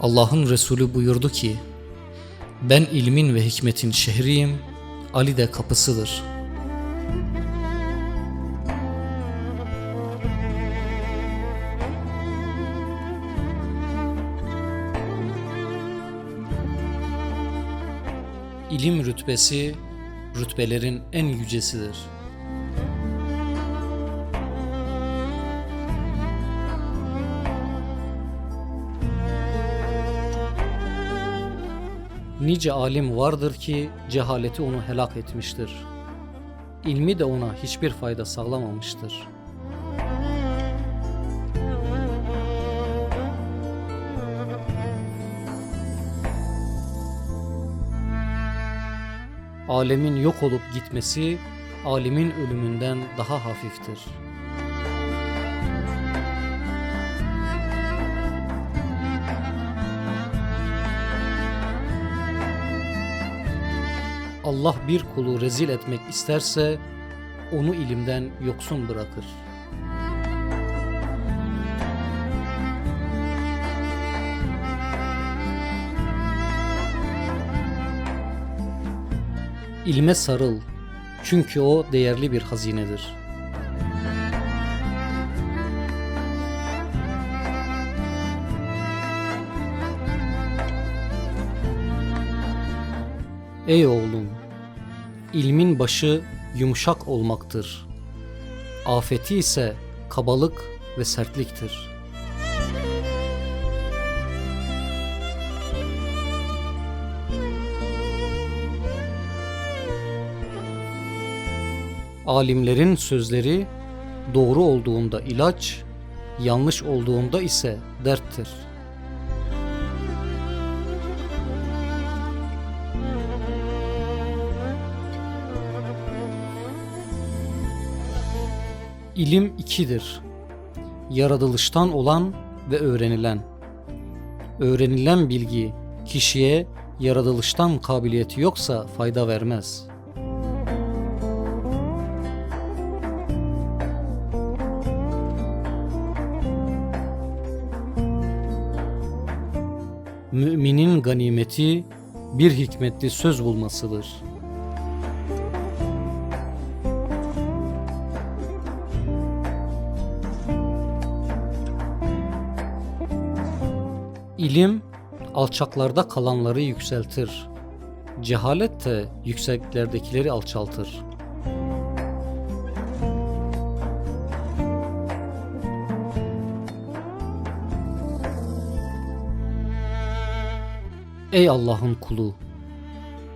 Allah'ın Resulü buyurdu ki, ben ilmin ve hikmetin şehriyim, Ali de kapısıdır. İlim rütbesi, rütbelerin en yücesidir. Nice alim vardır ki cehaleti onu helak etmiştir. İlmi de ona hiçbir fayda sağlamamıştır. Alemin yok olup gitmesi alimin ölümünden daha hafiftir. Allah bir kulu rezil etmek isterse onu ilimden yoksun bırakır. İlme sarıl çünkü o değerli bir hazinedir. Ey oğlum, ilmin başı yumuşak olmaktır. Afeti ise kabalık ve sertliktir. Alimlerin sözleri doğru olduğunda ilaç, yanlış olduğunda ise derttir. İlim ikidir. Yaratılıştan olan ve öğrenilen. Öğrenilen bilgi kişiye yaratılıştan kabiliyeti yoksa fayda vermez. Müminin ganimeti bir hikmetli söz bulmasıdır. İlim alçaklarda kalanları yükseltir. Cehalet de yükseklerdekileri alçaltır. Ey Allah'ın kulu!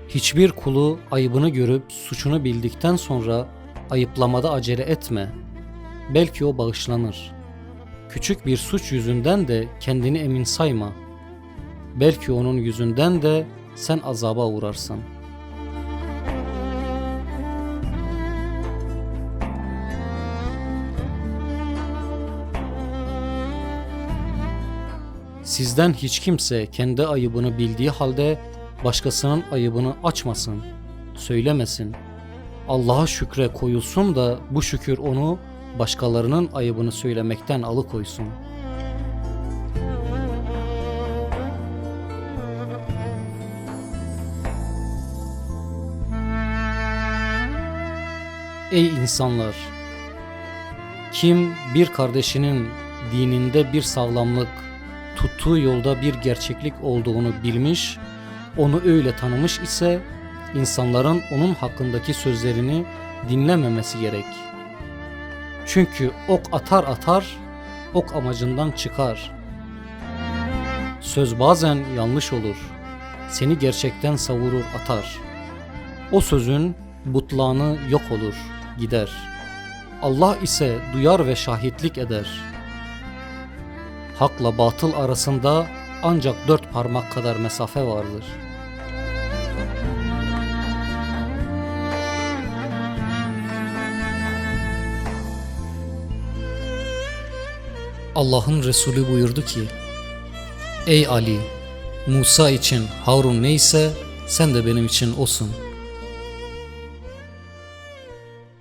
Hiçbir kulu ayıbını görüp suçunu bildikten sonra ayıplamada acele etme. Belki o bağışlanır. Küçük bir suç yüzünden de kendini emin sayma. Belki onun yüzünden de sen azaba uğrarsın. Sizden hiç kimse kendi ayıbını bildiği halde başkasının ayıbını açmasın, söylemesin. Allah'a şükre koyulsun da bu şükür onu başkalarının ayıbını söylemekten alıkoysun. Ey insanlar! Kim bir kardeşinin dininde bir sağlamlık, tuttuğu yolda bir gerçeklik olduğunu bilmiş, onu öyle tanımış ise insanların onun hakkındaki sözlerini dinlememesi gerek. Çünkü ok atar atar, ok amacından çıkar. Söz bazen yanlış olur. Seni gerçekten savurur atar. O sözün butlanı yok olur, gider. Allah ise duyar ve şahitlik eder. Hakla batıl arasında ancak dört parmak kadar mesafe vardır. Allah'ın Resulü buyurdu ki, Ey Ali, Musa için Harun neyse sen de benim için olsun.''